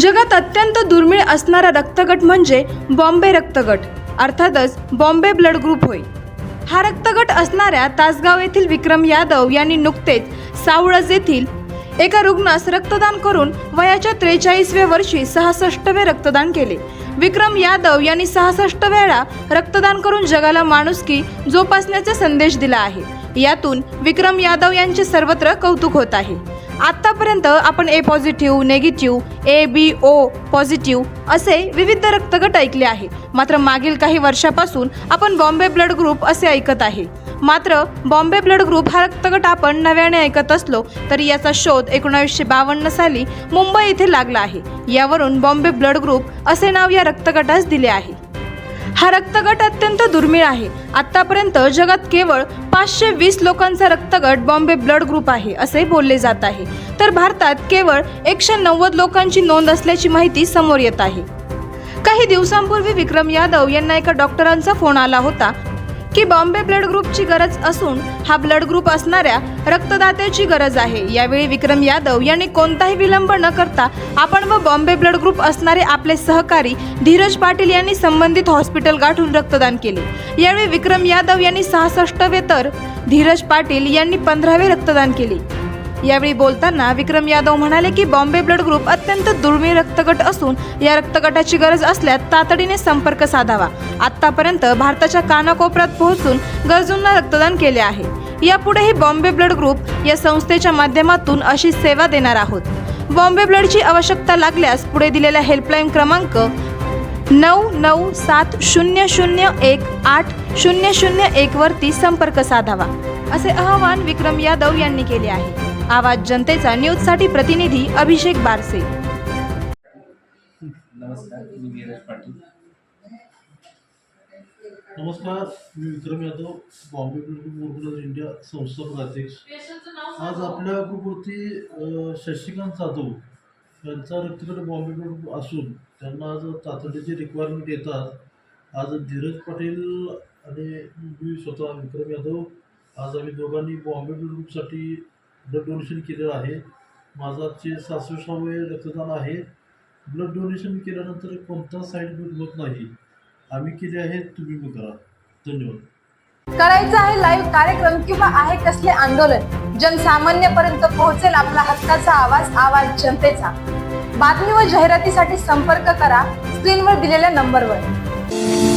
जगात अत्यंत दुर्मिळ असणारा रक्तगट म्हणजे बॉम्बे रक्तगट अर्थातच बॉम्बे ब्लड ग्रुप होय. हा रक्तगट असणाऱ्या तासगाव येथील विक्रम यादव यांनी नुकतेच सावळज येथील एका रुग्णास रक्तदान करून वयाच्या त्रेचाळीसव्या वर्षी सहासष्टवे रक्तदान केले. विक्रम यादव यांनी सहासष्ट वेळा रक्तदान करून जगाला माणुसकी जोपासण्याचा संदेश दिला आहे. यातून विक्रम यादव यांचे सर्वत्र कौतुक होत आहे. आत्तापर्यंत आपण A positive negative A B O positive असे विविध रक्तगट ऐकले आहे. मात्र मागील काही वर्षापासून आपण बॉम्बे ब्लड ग्रुप असे ऐकत आहे. मात्र बॉम्बे ब्लड ग्रुप हा रक्तगट आपण नव्याने ऐकत असलो तरी याचा शोध एकोणावीसशे बावन्न साली मुंबई येथे लागला आहे. यावरून बॉम्बे ब्लड ग्रुप असे नाव या रक्तगटास दिले आहे. हा रक्तगट अत्यंत दुर्मिळ आहे. आतापर्यंत जगात केवळ पाचशे वीस लोकांचा रक्तगट बॉम्बे ब्लड ग्रुप आहे असे बोलले जात आहे. तर भारतात केवळ एकशे नव्वद लोकांची नोंद असल्याची माहिती समोर येत आहे. काही दिवसांपूर्वी विक्रम यादव यांना एका डॉक्टरांचा फोन आला होता. की बॉम्बे ब्लड ग्रुपची गरज असून हा ब्लड ग्रुप असणाऱ्या रक्तदात्याची गरज आहे. यावेळी विक्रम यादव यांनी कोणताही विलंब न करता आपण व बॉम्बे ब्लड ग्रुप असणारे आपले सहकारी धीरज पाटील यांनी संबंधित हॉस्पिटल गाठून रक्तदान केले. यावेळी विक्रम यादव यांनी सहासष्टवे तर धीरज पाटील यांनी पंधरावे रक्तदान केले. यावेळी बोलताना विक्रम यादव म्हणाले की बॉम्बे ब्लड ग्रुप अत्यंत दुर्मिळ रक्तगट असून या रक्तगटाची गरज असल्यास तातडीने संपर्क साधावा. आतापर्यंत भारताच्या कानाकोपऱ्यात पोहोचून गरजूंना रक्तदान केले आहे. यापुढेही बॉम्बे ब्लड ग्रुप या संस्थेच्या माध्यमातून अशी सेवा देणार आहोत. बॉम्बे ब्लडची आवश्यकता लागल्यास पुढे दिलेला हेल्पलाईन क्रमांक नऊ नऊ सात शून्य शून्य एक आठ शून्य शून्य एक वरती संपर्क साधावा. असे आवाहन विक्रम यादव यांनी केले आहे. आवाज जनतेचा न्यूजसाठी प्रतिनिधी अभिषेक बारसे. नमस्कार मी नीरज पाटील. नमस्कार मी विक्रम यादव बॉम्बे ग्रुप इंडिया संस्थापक अध्यक्ष. आज आपल्या ग्रुपवरती शशिकांत जाधव यांचा रक्तगट बॉम्बे ग्रुप असून त्यांना आज तातडीची रिक्वायरमेंट येतात. आज धीरज पाटील आणि मी स्वतः विक्रम यादव आज आम्ही दोघांनी बॉम्बे ग्रुपसाठी ब्लड डोनेशन केलेलं आहे. माझं जे सहासष्टावे रक्तदान आहे. ब्लड डोनेशन केल्यानंतर कोणता साईड इफेक्ट होत नाही. आम्ही केले आहे तुम्ही पण करा. धन्यवाद. करायचं आहे लाईव्ह कार्यक्रम किंवा आहे कसले आंदोलन जनसामान्यपर्यंत पोहोचेल आपला हक्काचा आवाज आवाज जनतेचा. बातमी व जाहिरातीसाठी संपर्क करा स्क्रीनवर दिलेल्या नंबरवर